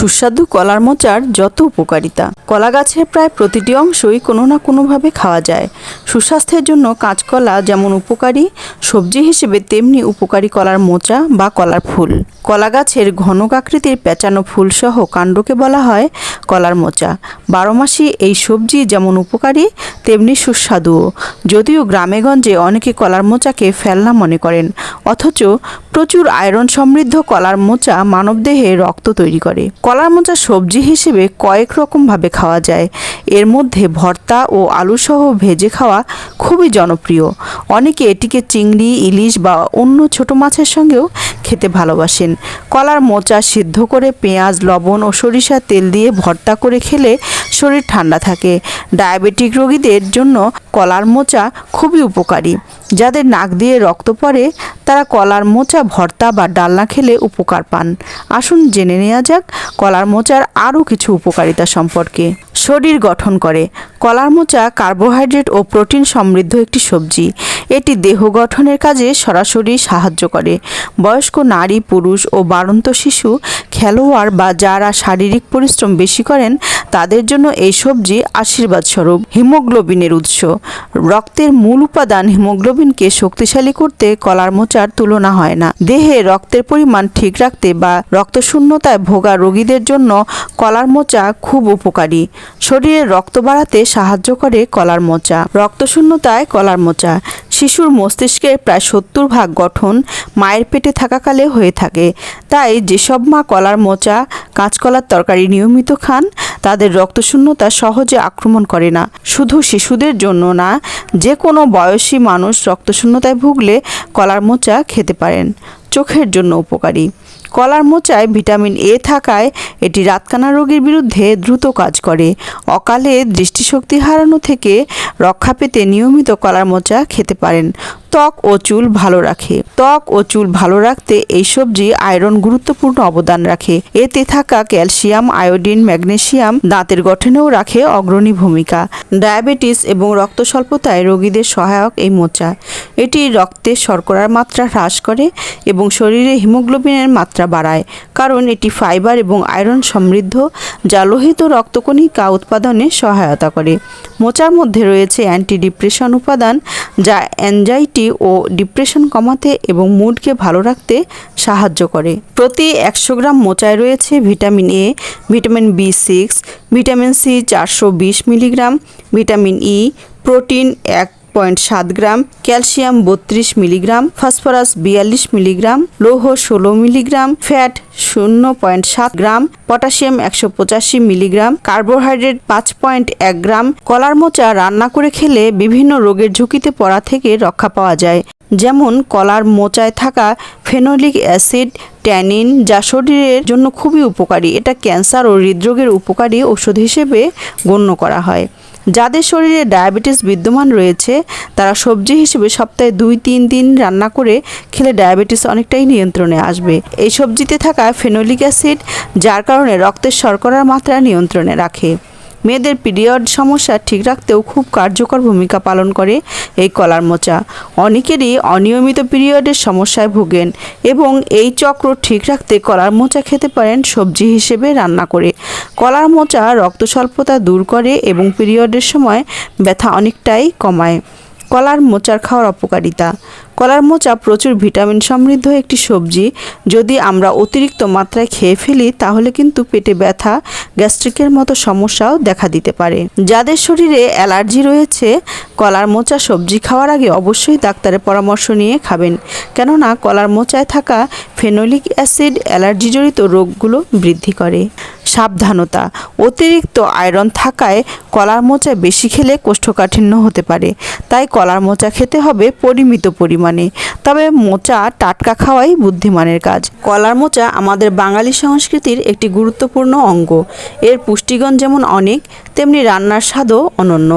সুস্বাদু কলার মোচার যত উপকারিতা। কলা গাছের প্রায় প্রতিটি অংশই কোনো না কোনোভাবে খাওয়া যায়। সুস্বাস্থ্যের জন্য কাঁচকলা যেমন উপকারী, সবজি হিসেবে তেমনি উপকারী কলার মোচা বা কলার ফুল। কলা গাছের ঘনক আকৃতির পেঁচানো ফুলসহ কাণ্ডকে বলা হয় কলার মোচা। বারো মাসি এই সবজি যেমন উপকারী, তেমনি সুস্বাদুও। যদিও গ্রামেগঞ্জে অনেকে কলার মোচাকে ফেলনা মনে করেন, অথচ প্রচুর আয়রন সমৃদ্ধ কলার মোচা মানবদেহে রক্ত তৈরি করে। কলার মোচা সবজি হিসেবে কয়েক রকমভাবে খাওয়া যায়। এর মধ্যে ভর্তা ও আলুসহ ভেজে খাওয়া খুবই জনপ্রিয়। অনেকে এটিকে চিংড়ি, ইলিশ বা অন্য ছোট মাছের সঙ্গেও খেতে ভালোবাসেন। কলার মোচা সিদ্ধ করে পেঁয়াজ, লবণ ও সরিষার তেল দিয়ে ভর্তা করে খেলে শরীর ঠান্ডা থাকে। ডায়াবেটিক রোগীদের জন্য কলার মোচা খুবই উপকারী। যাদের নাক দিয়ে রক্ত পড়ে, তারা কলার মোচা, ভর্তা বা ডালনা খেলে উপকার পান। আসুন জেনে নেওয়া যাক কলার মোচার আরও কিছু উপকারিতা সম্পর্কে। শরীর গঠন করে। কলার মোচা কার্বোহাইড্রেট ও প্রোটিন সমৃদ্ধ একটি সবজি। এটি দেহ গঠনের কাজে সরাসরি সাহায্য করে। বয়স্ক নারী, পুরুষ ও বাড়ন্ত শিশু, খেলোয়াড় বা যারা শারীরিক পরিশ্রম বেশি করেন, তাদের জন্য এই সবজি আশীর্বাদ স্বরূপ, হিমোগ্লোবিনের উৎস। রক্তের মূল উপাদান হিমোগ্লোবিনকে শক্তিশালী করতে কলার মোচার তুলনা হয় না। দেহে রক্তের পরিমাণ ঠিক রাখতে বা রক্তশূন্যতায় ভোগা রোগীদের জন্য কলার মোচা খুব উপকারী। শরীরে রক্ত বাড়াতে সাহায্য করে কলার মোচা। রক্তশূন্যতায় কলার মোচা। শিশুর মস্তিষ্কের প্রায় সত্তর ভাগ গঠন মায়ের পেটে থাকাকালে হয়ে থাকে। তাই যেসব মা কলার মোচা, কাঁচকলার তরকারি নিয়মিত খান, তাদের রক্তশূন্যতা সহজে আক্রমণ করে না। শুধু শিশুদের জন্য না যে কোনো বয়সী মানুষ রক্তশূন্যতায় ভুগলে কলার মোচা খেতে পারেন। চোখের জন্য উপকারী। কলার মোচায় ভিটামিন এ থাকায় এটি রাতকানা রোগের বিরুদ্ধে দ্রুত কাজ করে। অকালে দৃষ্টিশক্তি হারানো থেকে রক্ষা পেতে নিয়মিত কলার মোচা খেতে পারেন। ত্বক ও চুল ভালো রাখে। ত্বক ও চুল ভালো রাখতে এই সবজি আয়রন গুরুত্বপূর্ণ অবদান রাখে। এতে থাকা ক্যালসিয়াম, আয়োডিন, ম্যাগনেসিয়াম দাঁতের গঠনেও রাখে অগ্রণী ভূমিকা। ডায়াবেটিস এবং রক্ত স্বল্পতায় রোগীদের সহায়ক এই মোচা। এটি রক্তে শর্করার মাত্রা হ্রাস করে এবং শরীরে হিমোগ্লোবিনের মাত্রা বাড়ায়, কারণ এটি ফাইবার এবং আয়রন সমৃদ্ধ যা লোহিত রক্তকণিকা উৎপাদনে সহায়তা করে। মোচার মধ্যে রয়েছে অ্যান্টি ডিপ্রেশন উপাদান যা অ্যাংজাইটি ও ডিপ্রেশন কমাতে এবং মুডকে ভালো রাখতে সাহায্য করে। প্রতি একশো গ্রাম মোচায় রয়েছে vitamin A, vitamin B six, vitamin C চারশো বিশ মিলিগ্রাম, ভিটামিন ই, প্রোটিন এক পয়েন্ট সাত গ্রাম, ক্যালসিয়াম বত্রিশ মিলিগ্রাম, ফসফরাস বিয়াল্লিশ মিলিগ্রাম, লৌহ ষোলো মিলিগ্রাম, ফ্যাট শূন্য পয়েন্ট সাত গ্রাম, পটাশিয়াম একশো পঁচাশি মিলিগ্রাম, কার্বোহাইড্রেট পাঁচ পয়েন্ট এক গ্রাম। কলার মোচা রান্না করে খেলে বিভিন্ন রোগের ঝুঁকিতে পড়া থেকে রক্ষা পাওয়া যায়। যেমন কলার মোচায় থাকা ফেনোলিক অ্যাসিড, ট্যানিন, যা শরীরের জন্য খুবই উপকারী। এটা ক্যান্সার ও হৃদরোগের উপকারী ওষুধ হিসেবে গণ্য করা হয়। যাদের শরীরে ডায়াবেটিস বিদ্যমান রয়েছে, তারা সবজি হিসেবে সপ্তাহে দুই, তিন দিন রান্না করে খেলে ডায়াবেটিস অনেকটাই নিয়ন্ত্রণে আসবে। এই সবজিতে থাকা ফেনোলিক অ্যাসিড, যার কারণে রক্তের শর্করার মাত্রা নিয়ন্ত্রণে রাখে। মেয়েদের পিরিয়ড সমস্যা ঠিক রাখতেও খুব কার্যকর ভূমিকা পালন করে এই কলার মোচা। অনেকেরই অনিয়মিত পিরিয়ডের সমস্যায় ভোগেন এবং এই চক্র ঠিক রাখতে কলার মোচা খেতে পারেন সবজি হিসেবে রান্না করে। কলার মোচা রক্ত স্বল্পতা দূর করে এবং পিরিয়ডের সময় ব্যথা অনেকটাই কমায়। কলার মোচার খাওয়ার অপকারিতা। কলার মোচা প্রচুর ভিটামিন সমৃদ্ধ একটি সবজি। যদি আমরা অতিরিক্ত মাত্রায় খেয়ে ফেলি, তাহলে কিন্তু পেটে ব্যথা, গ্যাস্ট্রিকের মতো সমস্যাও দেখা দিতে পারে। যাদের শরীরে অ্যালার্জি রয়েছে, কলার মোচা সবজি খাওয়ার আগে অবশ্যই ডাক্তারের পরামর্শ নিয়ে খাবেন। কেননা, কলার মোচায় থাকা ফেনোলিক অ্যাসিড অ্যালার্জিজনিত রোগগুলো বৃদ্ধি করে। সাবধানতা, অতিরিক্ত আয়রন থাকায় কলার মোচা বেশি খেলে কোষ্ঠকাঠিন্য হতে পারে। তাই কলার মোচা খেতে হবে পরিমিত পরিমাণে। তবে মোচা টাটকা খাওয়াই বুদ্ধিমানের কাজ। কলার মোচা আমাদের বাঙালি সংস্কৃতির একটি গুরুত্বপূর্ণ অঙ্গ। এর পুষ্টিগুণ যেমন অনেক, তেমনি রান্নার স্বাদও অনন্য।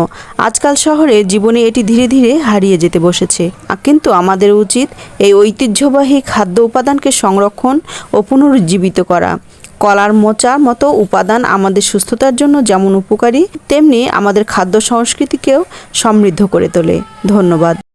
আজকাল শহরে জীবনে এটি ধীরে ধীরে হারিয়ে যেতে বসেছে। কিন্তু আমাদের উচিত এই ঐতিহ্যবাহী খাদ্য উপাদানকে সংরক্ষণ ও পুনরুজ্জীবিত করা। কলার মোচার মতো উপাদান আমাদের সুস্থতার জন্য যেমন উপকারী, তেমনি আমাদের খাদ্য সংস্কৃতিকেও সমৃদ্ধ করে তোলে। ধন্যবাদ।